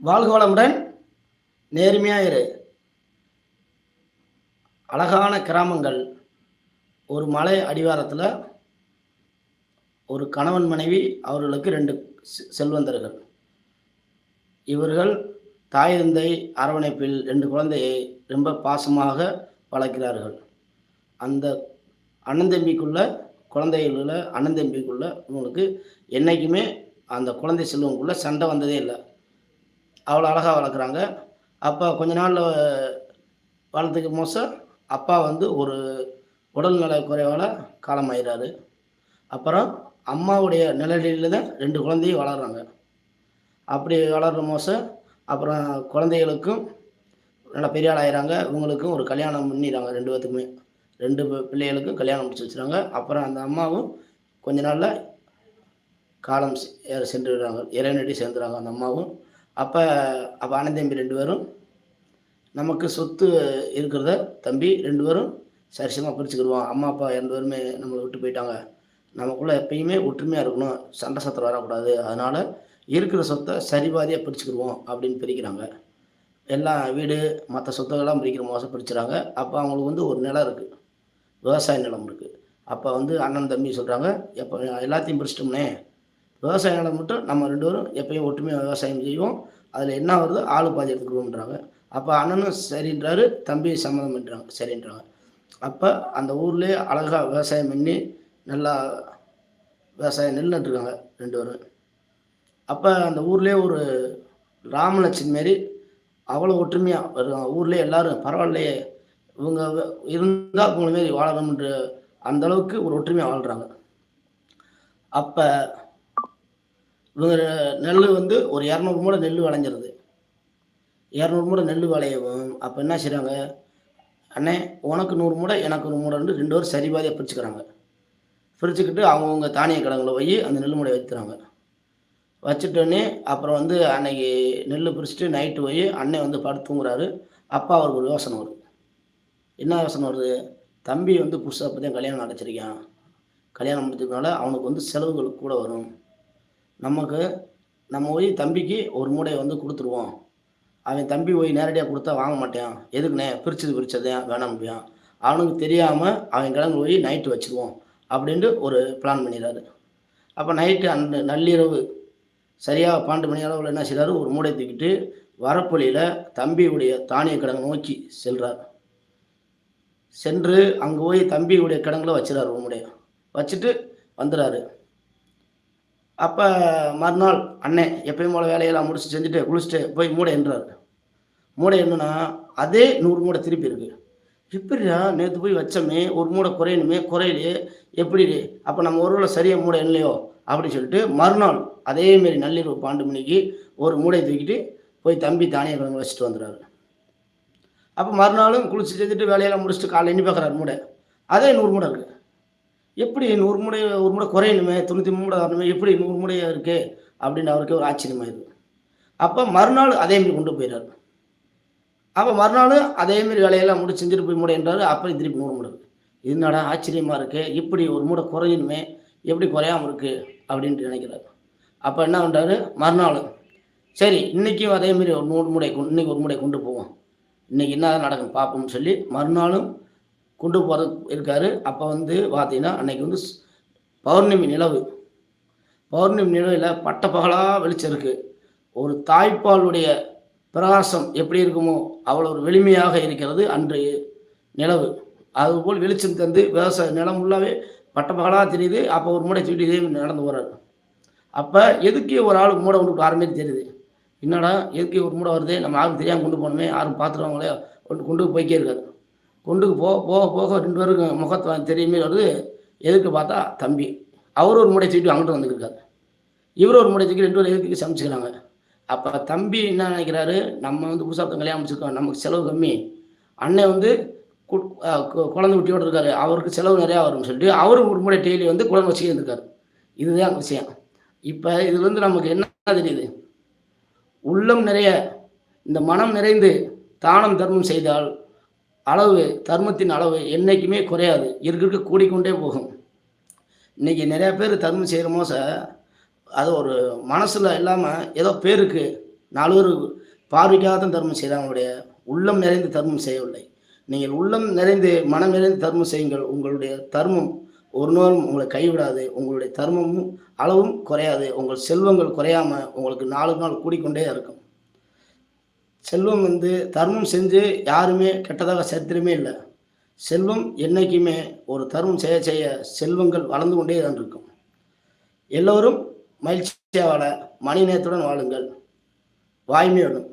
வாழ்க வளமுடன். நேர்மையாக இரு. அழகான கிராமங்கள். ஒரு மலை அடிவாரத்தில் ஒரு கணவன் மனைவி அவர்களுக்கு ரெண்டு செ- செல்வந்தர்கள். இவர்கள் தாய் தந்தை அரவணைப்பில் ரெண்டு குழந்தையை ரொம்ப பாசமாக வளர்க்கிறார்கள். அந்த அண்ணன் தம்பிக்குள்ள குழந்தைகள அண்ணன் தம்பிக்குள்ள இவங்களுக்கு என்றைக்குமே அந்த குழந்தை செல்வங்களுக்குள்ள சண்டை வந்ததே இல்லை. அவ்வளோ அழகாக வளர்க்குறாங்க. அப்போ கொஞ்ச நாள் வளர்த்துக்கு மோசம் அப்பா வந்து ஒரு உடல்நல குறைவால் காலமாயிறாரு. அப்புறம் அம்மாவுடைய நிழலில் தான் ரெண்டு குழந்தையும் வளர்கிறாங்க அப்படி வளர்கிற மோசம் அப்புறம் குழந்தைகளுக்கும் நல்லா பெரிய ஆள் ஆயிடுறாங்க இவங்களுக்கும் ஒரு கல்யாணம் பண்ணிடுறாங்க ரெண்டு பேத்துக்குமே. ரெண்டு பிள்ளைகளுக்கும் கல்யாணம் முடிச்சு வச்சுறாங்க. அப்புறம் அந்த அம்மாவும் கொஞ்ச நாளில் காலம் சென்று விடுறாங்க இறைநடி சேர்ந்துறாங்க அந்த அம்மாவும். அப்போ அப்போ அண்ணன் தம்பி ரெண்டு பேரும் நமக்கு சொத்து இருக்கிறத தம்பி ரெண்டு பேரும் சரிசமாக பிரிச்சுக்கிடுவோம் அம்மா அப்பா ரெண்டு பேருமே நம்மளை விட்டு போயிட்டாங்க. நமக்குள்ளே எப்பயுமே ஒற்றுமையாக இருக்கணும். சண்டை சத்திரம் வரக்கூடாது. அதனால் இருக்கிற சொத்தை சரிபாதியாக பிரிச்சுக்கிடுவோம் அப்படின்னு பிரிக்கிறாங்க. எல்லாம் வீடு மற்ற சொத்துக்கள்லாம் பிரிக்கிற மோசம் பிரிச்சுறாங்க. அப்போ அவங்களுக்கு வந்து ஒரு நிலம் இருக்குது விவசாய நிலம் இருக்குது அப்போ வந்து அண்ணன் தம்பி சொல்கிறாங்க எப்போ எல்லாத்தையும் பிரிச்சிட்டோம்னே விவசாய நிலம் மட்டும் நம்ம ரெண்டு பேரும் எப்பயும் ஒற்றுமையாக விவசாயம் செய்வோம். அதில் என்ன வருதோ ஆளு பாதி எடுத்துக்கிடுவோம்ன்றாங்க அப்போ அண்ணனும் சரின்றாரு தம்பி சம்மதம் பண்ணுறாங்க சரின்றாங்க. அப்போ அந்த ஊர்லேயே அழகாக விவசாயம் பண்ணி நல்லா விவசாயம் நெல் நட்டுருக்காங்க ரெண்டு பேரும். அப்போ அந்த ஊர்லேயே ஒரு ராமலட்சுமி மாரி அவ்வளோ ஒற்றுமையாக வருவாங்க. ஊர்லேயே எல்லாரும் பரவாயில்லையே இவங்க இருந்தால் இவங்கள மாரி வாழணும்ன்ற அந்த அளவுக்கு ஒரு ஒற்றுமையாக வாழ்கிறாங்க அப்போ இவங்க நெல் வந்து ஒரு இரநூறு மூடை நெல் விளைஞ்சிருது. இரநூறு மூடை நெல் விளையவும் அப்போ என்ன செய்கிறாங்க அண்ணே உனக்கு நூறு மூடை எனக்கு நூறு மூடை ரெண்டு பேரும் சரிபாதியாக பிரிச்சுக்கிறாங்க. பிரிச்சுக்கிட்டு அவங்கவுங்க தானிய கடங்களை போய் அந்த நெல் மூடை வைக்கிறாங்க. வச்சுட்டோன்னே அப்புறம் வந்து அன்னைக்கு நெல் பிரிச்சுட்டு நைட்டு போய் அண்ணன் வந்து படுத்து தூங்குறாரு. அப்பா அவருக்கு ஒரு யோசனை வருது. என்ன யோசனை வருது? தம்பி வந்து புதுசாக அப்போ தான் கல்யாணம் அடைச்சிருக்கான் கல்யாணம் முடிச்சதுனால அவனுக்கு வந்து செலவுகள் கூட வரும். நமக்கு நம்ம போய் தம்பிக்கு ஒரு மூடையை வந்து கொடுத்துருவோம். அவன் தம்பி போய் நேரடியாக கொடுத்தா வாங்க மாட்டான். எதுக்குண்ணே? பிரிச்சது பிரிச்சதே வேணாம் முடியும் அவனுக்கு தெரியாமல் அவன் கிழங்கு போய் நைட்டு வச்சுருவோம் அப்படின்ட்டு ஒரு பிளான் பண்ணிடுறாரு. அப்போ நைட்டு அந்த நள்ளிரவு சரியாக பன்னெண்டு மணி அளவில் என்ன செய்கிறாரு ஒரு மூடை தூக்கிட்டு வரப்பொழியில் தம்பியுடைய தானிய கிடங்கு நோக்கி செல்கிறார் சென்று அங்கே போய் தம்பியுடைய கிடங்குல வச்சிடறாரு ஒரு மூடையை வச்சுட்டு வந்துடுறாரு அப்போ மறுநாள் அண்ணன் எப்பயும் போல வேலையெல்லாம் முடிச்சு செஞ்சுட்டு குளிச்சுட்டு போய் மூடை என்றார். மூடை என்னன்னா அதே நூறு மூடை திருப்பி இருக்கு. எப்படிடா நேற்று போய் வச்சோமே ஒரு மூடை குறையணுமே குறையிலே எப்படி அப்போ நம்ம ஒருவேளை சரியாக மூடை இல்லையோ அப்படின்னு சொல்லிட்டு மறுநாள் அதேமாரி நள்ளிரவு பாண்டு மணிக்கு ஒரு மூடையை தூக்கிட்டு போய் தம்பி தானிய கிழங்கு வச்சுட்டு வந்துடுறாரு அப்போ மறுநாளும் குளிச்சு செஞ்சுட்டு வேலையெல்லாம் முடிச்சுட்டு காலையில் எண்ணி பார்க்குறாரு மூடை. அதே நூறு மூடை இருக்குது எப்படி நூறு மூடை ஒரு மூடை குறையணுமே தொண்ணூற்றி மூணு ஆகணுமே எப்படி நூறு முறையாக இருக்குது அப்படின்னு அவருக்கு ஒரு ஆச்சரியமாயிருது அப்போ மறுநாள் அதேமாரி கொண்டு போயிடுறாரு அப்போ மறுநாள் அதேமாரி வேலையெல்லாம் முடிச்சு செஞ்சுட்டு போய் மூடைன்றாரு அப்புறம் திருப்பி நூறு முறை இது என்னடா ஆச்சரியமாக இருக்கு? இப்படி ஒரு மூடை குறையணுமே எப்படி குறையாம இருக்கு? அப்படின்ட்டு நினைக்கிறாரு. அப்போ என்ன பண்ணுறாரு மறுநாள் சரி இன்றைக்கும் அதேமாரி ஒரு நூறு முறை கொண்டு இன்னைக்கு ஒரு முறை கொண்டு போவோம். இன்றைக்கி என்ன நடக்கும் பார்ப்போம்னு சொல்லி மறுநாளும் கொண்டு போகிறது இருக்காரு. அப்போ வந்து பார்த்தீங்கன்னா அன்னைக்கு வந்து ஸ்- பௌர்ணமி நிலவு. பௌர்ணமி நிலவில் பட்ட பகலாக வெளிச்சம் இருக்குது ஒரு தாய்ப்பாலுடைய பிரகாசம் எப்படி இருக்குமோ அவ்வளோ ஒரு வெளிமையாக இருக்கிறது அன்றைய நிலவு. அதுபோல் வெளிச்சம் தந்து விவசாய நிலம் ஃபுல்லாகவே பட்ட பகலாக தெரியுது. அப்போ ஒரு மூடை தூக்கிட்டு இதே நடந்து போகிறாரு அப்போ எதுக்கு ஒரு ஆள் மூடை கொண்டு வர மாதிரி தெரியுது. என்னடா எதுக்கே ஒரு மூடை வருது? நம்ம யாரும் தெரியாமல் கொண்டு போகணுமே. யாரும் பார்த்துருவாங்களே கொண்டு கொண்டு போய்க்கே இருக்காது. கொண்டு போக போக போக ரெண்டு பேருக்கும் முகத்தை தெரியுமே வருது. எதுக்கு பார்த்தா தம்பி. அவர் ஒரு மூடை தூக்கிட்டு அங்கிட்ட வந்துருக்காரு இவர் ஒரு மூடை தூக்கி ரெண்டு பேரும் எதுக்கு சமைச்சுக்கிறாங்க. அப்போ தம்பி என்ன நினைக்கிறாரு? நம்ம வந்து புதுசாக கல்யாணம் முடிச்சிருக்கோம். நமக்கு செலவு கம்மி. அண்ணன் வந்து குழந்தை குட்டியோடு இருக்காரு. அவருக்கு செலவு நிறையா வரும்னு சொல்லிட்டு அவரும் ஒரு மூடை டெய்லி வந்து குழந்தை வச்சுக்கே இருந்திருக்காரு. இதுதான் விஷயம். இப்போ இது வந்து நமக்கு என்ன தெரியுது? உள்ளம் நிறைய இந்த மனம் நிறைந்து தானம் தர்மம் செய்தால் அளவு தர்மத்தின் அளவு என்றைக்குமே குறையாது. இருக்க இருக்க கூடிக்கொண்டே போகும். இன்றைக்கி நிறையா பேர் தர்மம் செய்கிறமோ சார் அது ஒரு மனசில் இல்லாமல் ஏதோ பேருக்கு நாலூர் பார்வைக்காக தான் தர்மம் செய்கிறாங்களுடைய உள்ளம் நிறைந்து தர்மம் செய்யவில்லை. நீங்கள் உள்ளம் நிறைந்து மனம் நிறைந்து தர்மம் செய்யுங்கள். உங்களுடைய தர்மம் ஒரு நாளும் உங்களை கைவிடாது. உங்களுடைய தர்மமும் அளவும் குறையாது. உங்கள் செல்வங்கள் குறையாமல் உங்களுக்கு நாலு நாள் கூடிக்கொண்டே இருக்கும். செல்வம் வந்து தர்மம் செஞ்சு யாருமே கெட்டதாக சரித்திரமே இல்லை. செல்வம் என்றைக்குமே ஒரு தர்மம் செய்ய செய்ய செல்வங்கள் வளர்ந்து கொண்டே தான் இருக்கும். எல்லோரும் மகிழ்ச்சியாக வாழ மணி நேரத்துடன் வாழுங்கள். வாய்மையோடும்.